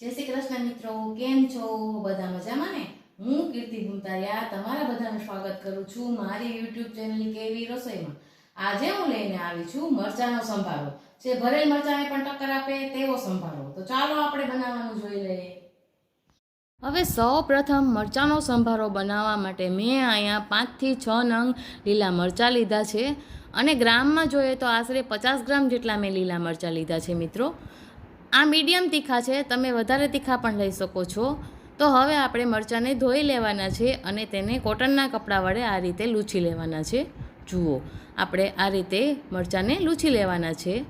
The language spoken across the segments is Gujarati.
જય શ્રી કૃષ્ણ મિત્રો, કેમ છો? બધા મજામાં ને? હું કીર્તિ ભૂમતારિયા તમારા બધાનું સ્વાગત કરું છું મારી યુટ્યુબ ચેનલ કેવી રસોઈમાં. આજે હું લઈને આવી છું મરચાંનો સંભારો. જે ભરેલ મરચાંને પણ ટક્કર આપે તેવો સંભારો. તો ચાલો આપણે બનાવવાનું જોઈ લઈએ. હવે સૌ પ્રથમ મરચાંનો સંભારો બનાવવા માટે મેં અહીંયા પાંચથી છ નંગ લીલા મરચાં લીધા છે. અને ગ્રામમાં જોઈએ તો આશરે પચાસ ગ્રામ જેટલા મેં લીલા મરચાં લીધા છે મિત્રો. આ મીડિયમ તીખા છે, તમે વધારે તીખા પણ લઈ શકો છો. તો હવે આપણે મરચાંને ધોઈ લેવાના છે અને તેને કોટનના કપડાં વડે આ રીતે લૂછી લેવાના છે. જુઓ, આપણે આ રીતે મરચાંને લૂછી લેવાના છે.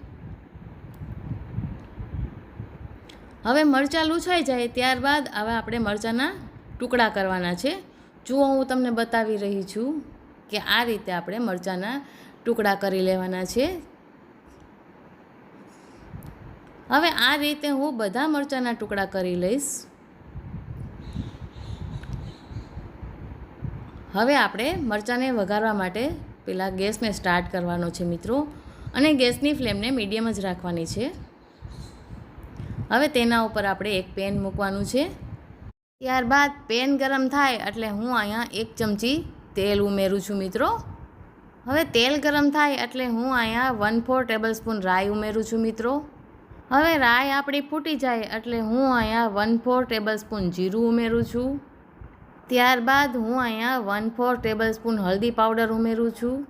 હવે મરચાં લૂછાઈ જાય ત્યારબાદ હવે આપણે મરચાંના ટુકડા કરવાના છે. જુઓ, હું તમને બતાવી રહી છું કે આ રીતે આપણે મરચાંના ટુકડા કરી લેવાના છે. હવે આ રીતે હું બધા મરચાંના ટુકડા કરી લઈશ. હવે આપણે મરચાંને વઘારવા માટે પેલા ગેસને સ્ટાર્ટ કરવાનો છે મિત્રો અને ગેસની ફ્લેમને મીડિયમ જ રાખવાની છે. હવે તેના ઉપર આપણે એક પેન મૂકવાનું છે. ત્યારબાદ પેન ગરમ થાય એટલે હું અહીંયા એક ચમચી તેલ ઉમેરું છું મિત્રો. હવે તેલ ગરમ થાય એટલે હું અહીંયા વન ફોર ટેબલ સ્પૂન રાઈ ઉમેરું છું મિત્રો. હવે રાય આપણી ફૂટી જાય એટલે હું અહીંયા વન ફોર ટેબલ સ્પૂન જીરું ઉમેરું છું. ત્યારબાદ હું અહીંયા વન ફોર ટેબલ સ્પૂન હલ્દી પાવડર ઉમેરું છું.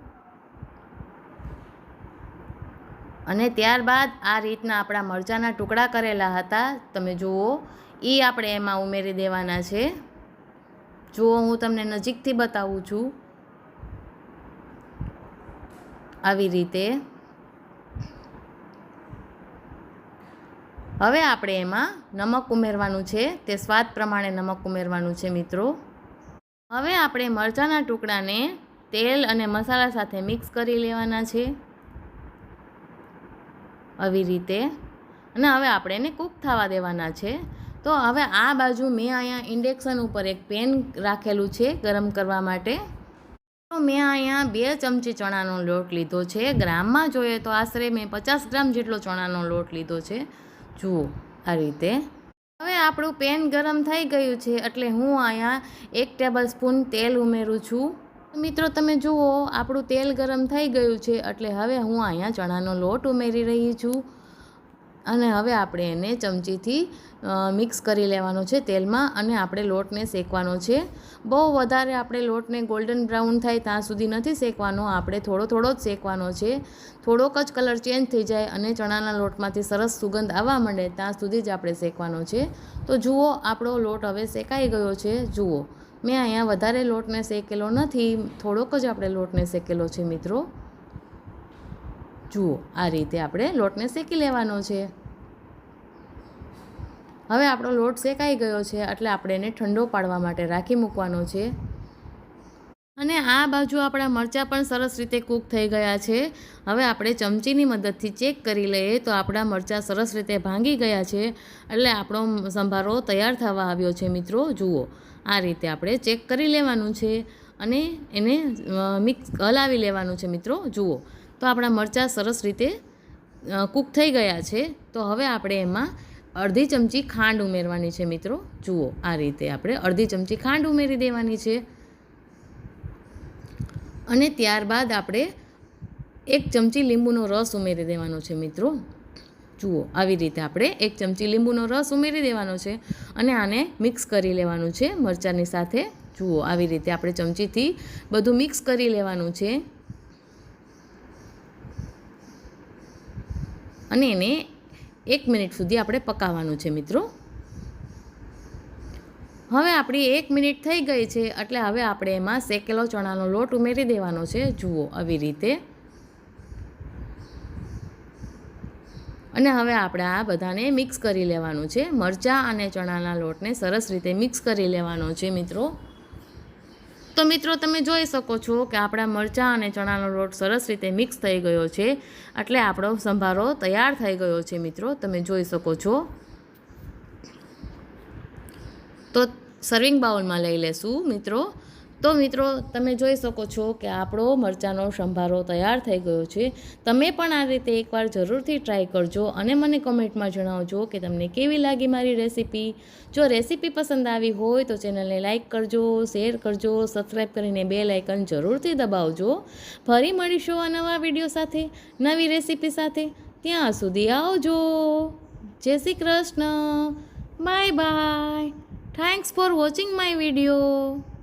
અને ત્યારબાદ આ રીતના આપણા મરચાંના ટુકડા કરેલા હતા. તમે જુઓ એ આપણે એમાં ઉમેરી દેવાના છે. જુઓ, હું તમને નજીકથી બતાવું છું. આવી રીતે હવે આપણે એમાં નમક ઉમેરવાનું છે. તે સ્વાદ પ્રમાણે નમક ઉમેરવાનું છે મિત્રો. હવે આપણે મરચાંના ટુકડાને તેલ અને મસાલા સાથે મિક્સ કરી લેવાના છે. આવી રીતે. અને હવે આપણે એને કૂક થવા દેવાના છે. તો હવે આ બાજુ મેં અહીંયા ઇન્ડેક્શન ઉપર એક પેન રાખેલું છે ગરમ કરવા માટે. તો મેં અહીંયા બે ચમચી ચણાનો લોટ લીધો છે. ગ્રામમાં જોઈએ તો આશરે મેં પચાસ ગ્રામ જેટલો ચણાનો લોટ લીધો છે. જુઓ, આ રીતે. હવે આપણું પેન ગરમ થઈ ગયું છે એટલે હું અહીંયા એક ટેબલ સ્પૂન તેલ ઉમેરું છું. મિત્રો, તમે જુઓ, આપણું તેલ ગરમ થઈ ગયું છે એટલે હવે હું અહીંયા ચણાનો લોટ ઉમેરી રહી છું. અને હવે આપણે એને ચમચીથી મિક્સ કરી લેવાનો છે તેલમાં અને આપણે લોટને શેકવાનો છે. બહુ વધારે આપણે લોટને ગોલ્ડન બ્રાઉન થાય ત્યાં સુધી નથી શેકવાનો, આપણે થોડો થોડો જ શેકવાનો છે. થોડોક જ કલર ચેન્જ થઈ જાય અને ચણાના લોટમાંથી સરસ સુગંધ આવવા માંડે ત્યાં સુધી જ આપણે શેકવાનો છે. તો જુઓ, આપણો લોટ હવે શેકાઈ ગયો છે. જુઓ, મેં અહીંયા વધારે લોટને શેકેલો નથી, થોડોક જ આપણે લોટને શેકેલો છે મિત્રો. જુઓ, આ રીતે આપણે લોટને શેકી લેવાનો છે. હવે આપણો લોટ શેકાઈ ગયો છે, એટલે આપણે એને ઠંડો પાડવા માટે રાખી મૂકવાનો છે. અને આ બાજુ આપણા મરચાં પણ સરસ રીતે કૂક થઈ ગયા છે. હવે આપણે ચમચીની મદદથી ચેક કરી લઈએ તો આપણા મરચાં સરસ રીતે ભાંગી ગયા છે, એટલે આપણો સંભારો તૈયાર થવા આવ્યો છે મિત્રો, જુઓ. આ રીતે આપણે ચેક કરી લેવાનું છે અને એને મિક્સ હલાવી લેવાનું છે મિત્રો, જુઓ. તો આપણા મરચાં સરસ રીતે કૂક થઈ ગયા છે. તો હવે આપણે એમાં અડધી ચમચી ખાંડ ઉમેરવાની છે મિત્રો. જુઓ, આ રીતે આપણે અડધી ચમચી ખાંડ ઉમેરી દેવાની છે. અને ત્યારબાદ આપણે એક ચમચી લીંબુનો રસ ઉમેરી દેવાનો છે મિત્રો. જુઓ, આવી રીતે આપણે એક ચમચી લીંબુનો રસ ઉમેરી દેવાનો છે અને આને મિક્સ કરી લેવાનું છે મરચાંની સાથે. જુઓ, આવી રીતે આપણે ચમચીથી બધું મિક્સ કરી લેવાનું છે. અને એને એક મિનિટ સુધી આપણે પકાવવાનું છે મિત્રો. હવે આપણી એક મિનિટ થઈ ગઈ છે એટલે હવે આપણે એમાં શેકેલો ચણાનો લોટ ઉમેરી દેવાનો છે. જુઓ આવી રીતે. અને હવે આપણે આ બધાને મિક્સ કરી લેવાનું છે. મરચાં અને ચણાના લોટને સરસ રીતે મિક્સ કરી લેવાનો છે મિત્રો. તો મિત્રો તમે જોઈ શકો છો કે આપણા મરચાં અને ચણાનો લોટ સરસ રીતે મિક્સ થઈ ગયો છે. એટલે આપણો સંભારો તૈયાર થઈ ગયો છે મિત્રો, તમે જોઈ શકો છો. તો સર્વિંગ બાઉલમાં લઈ લેશું મિત્રો. તો મિત્રો, તમે જોઈ શકો છો કે આપણો મરચાંનો સંભારો તૈયાર થઈ ગયો છે. તમે પણ આ રીતે એકવાર જરૂરથી ટ્રાય કરજો અને મને કોમેન્ટમાં જણાવજો કે તમને કેવી લાગી મારી રેસીપી જો રેસીપી પસંદ આવી હોય તો ચેનલને લાઇક કરજો શેર કરજો સબસ્ક્રાઈબ કરીને બે લાઇકન જરૂરથી દબાવજો. ફરી મળીશું આ નવા વીડિયો સાથે, નવી રેસીપી સાથે. ત્યાં સુધી આવજો. Jai Shri Krishna. Bye bye thanks for watching my video